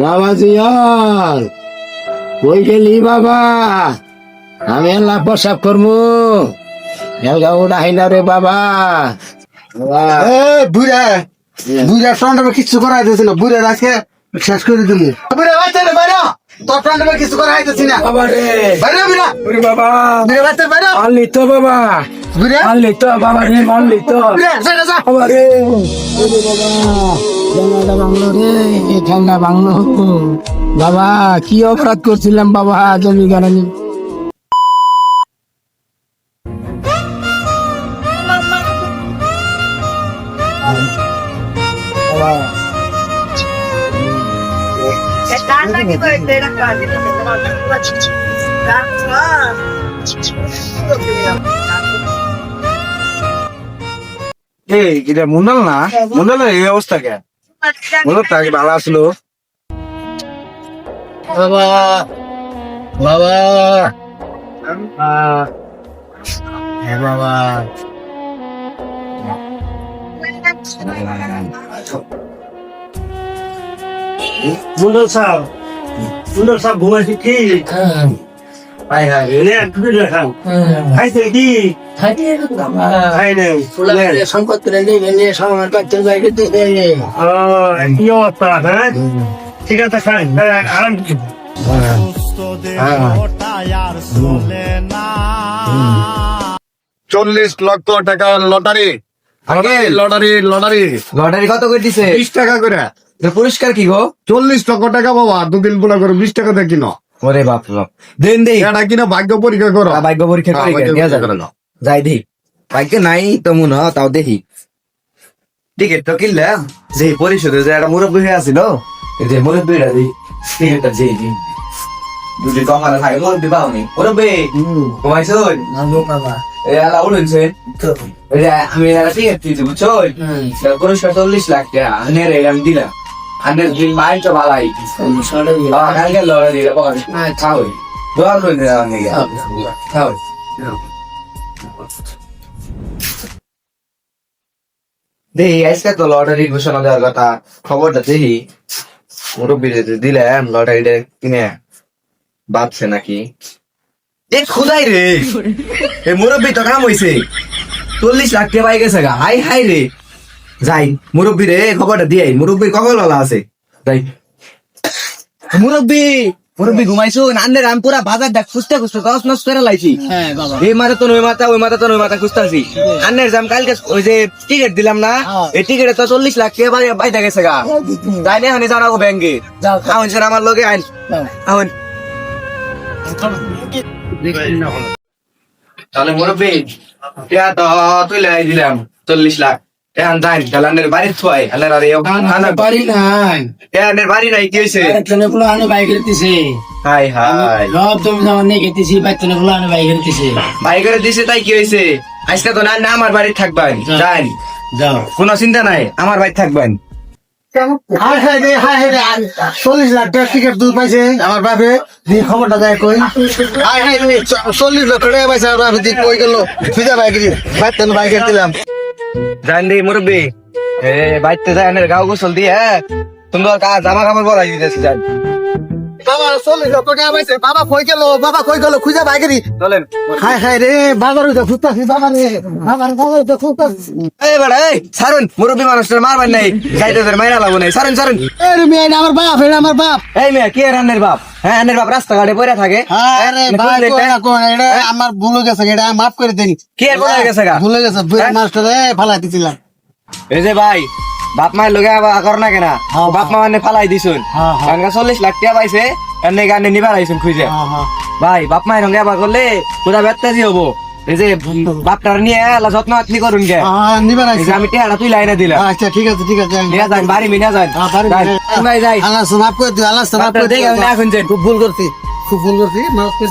বাবা জিয়র কই গেলি বাবা। আমি এলা প্রসাব করমু। এলগা উড়াই না রে বাবা। বাবা। এ বুড়া বুড়া টন্ডবে কিছু করাই দিয়েছি না বুড়া আজকে শেষ করে দিবি বুড়া বাচ্চা রে বাইরে তোর টন্ডবে কিছু করাই দিয়েছি না। বাবা রে। বাইরে বুড়া। বাবা। বুড়া বাচ্চা বাইরে মানলি তো বাবা। মানলি তো বাবা রে তো। যা বাবা রে। ঠান্ডা বাংলো রে এ ঠান্ডা বাংলো বাবা কি অপরাধ করছিলাম বাবা জমি গানি এই এটা মুন্ডাল না? মুন্ডাল এই অবস্থা কে? মুন্ডাল ভালো আসলো? বাবা বাবা। হ্যাঁ বাবা। মুন্ডল সাহেব মুন্ডল সাহেব ঘুমাইছি কি? হাই হাই এনে একটু দেখান খাইছে কি খাই নাই সম্পত্তি নিয়ে সমান করতে যাই কিন্তু ও, কি অবস্থা হ্যাঁ ঠিক আছে খাই আরাম চল্লিশ লক্ষ টাকা লটারি। Lottery lottery. লটারি কত করে দিছে? বিশ টাকা করে। এর পুরস্কার কি গো? চল্লিশ লক্ষ টাকা বাবা দুদিন পুরা করে বিশ টাকা দিয়ে কিনো। ওরে বাপ দেন দেই। এটা কিনা ভাগ্য পরীক্ষা করো। ভাগ্য পরীক্ষা হ্যাঁ, করে নিয়ে যাবে। যাই দেই। ভাগ্য নাই তো মনে হয়, তাও দেখি। টিকিট তো কিনলাম যে পরিশোধে যে একটা মুরব্বী হয়ে আছিল যে মুরব্বীরা দিই টিকিটটা যেই দিই। দুটি কমালে থাকে মুরব্বী পাওনি। মুরব্বী ঘুমাইছো? আমি টিকিট দিয়েছি বুঝছ? পুরস্কার চল্লিশ লাখ টাকা আমি দিলাম। আনের দিন মাইল তো ভালাই Ah, কালকে লড়ে দিলে পরে খাও দোয়া করে দিলাম নাকি খাও দেখি আজকে তো লটারি ঘোষণা দেওয়ার কথা। খবরটা দেখি মুরব্বীরে তো দিলাম লটারিটা কিনে বাঁচছে নাকি। এ খুদাই রে! এ মুরব্বী তো কাম হইছে। চল্লিশ লাখ টাকা পাই গেছে গা। হাই হাই রে। যাই মুরব্বী রে খবরটা দিয়ে মুরব্বীর কখন ললা আছে। যাই। মুরব্বী মুরব্বী ঘুমাইছো? নান্দের আমি পুরা বাজার দেখ খুঁজতে খুঁজতে দশ নষ্ট করে লাইছি। হ্যাঁ এই মাথা তো ওই মাথা ওই মাথা তো ওই মাথা খুঁজতেছি। আন্নের জাম কালকে ওই যে টিকিট দিলাম না এই টিকিটে তো চল্লিশ লাখ টাকা বাই- বাইতে গেছে গা যাই না হানি জানাব ব্যাংকে যাও। এখন স্যার আমার লোকে আইন। এখন তাহলে মুরব্বী তুই লাই দিলাম চল্লিশ লাখ। থুয়াই আর নাই। বাড়ি নাই কি হয়েছে বাচ্চানে গুলো আনে বাইক হেরতেছে হাই হাই। সব তুমি যেমন নিয়ে খেতেছি বাচ্চানে গুলো আনে বাইক হেরতেছে ভাই করে দিছে তাই কি হয়েছে আজকে তো না না আমার বাড়ি থাকবেন। যাও। কোনো চিন্তা নাই আমার বাড়ি থাকবেন। চল্লিশ লাখ টাকা টিকিট দুধ পাইছে আমার বাপে। দিয়ে খবরটা দেয় কই। চল্লিশ লক্ষ টাকা পাইছে আমার বাপে দিয়ে কই গেল। ফিজা বাইক বাইক বাইকের দিলাম। জান দি মুরব্বী? এ বাইতে যায় গাও গোসল দিয়ে সুন্দর কা জামা কাপড় পরাই দিতেছি যান বাবা চল্লিশ লক্ষ টাকা পাইছে। বাবা কই গেল? বাবা কই গেল? খুঁজা বাইকেরই চলেন। হাই হাই রে বাবার তো খুঁজতাছি বাবা রে। বাবার বাবার তো খুঁজতাছি এই বেড়া এই সারুন মুরব্বী মানুষটার মারবেন নাই। যাইতে মাইরা লাগবো নাই। সারুন সারুন এই মেয়ে আমার বাপ এটা আমার বাপ। এই মেয়ে কে রান্নের বাপ? হ্যাঁ রান্নের বাপ রাস্তাঘাটে পড়ে থাকে। আরে ভাই কই না কই এটা আমার ভুল হয়ে গেছে এটা মাফ করে দেন। কি ভুল হয়ে গেছে? ভুলে গেছে মাস্টার ফালাই দিছিলাম। এই যে ভাই বাপ মায়ের আবার কর না কেনা। বাপ মা মানে ফালাই দিছুন। কারণ চল্লিশ লাখ টাকা পাইছে এনে গানে নিবার আইছুন খুঁজে। ভাই বাপ মায়ের সঙ্গে আবার করলে পুরা ব্যত্যাজি হব। এই যে বাপটার নিয়ে আলা যত্ন আত্মি করুন গে। নিবার এই আমি টেহারা তুই লাইনে দিলাম। আচ্ছা ঠিক আছে ঠিক আছে নিয়ে যান বাড়ি মিনা যান। ভাই যাই। আল্লাহ মাফ করে দিও আল্লাহ মাফ করে দিও। এখন যাই খুব ভুল করছি। খুব ভুল করছি মাফ করে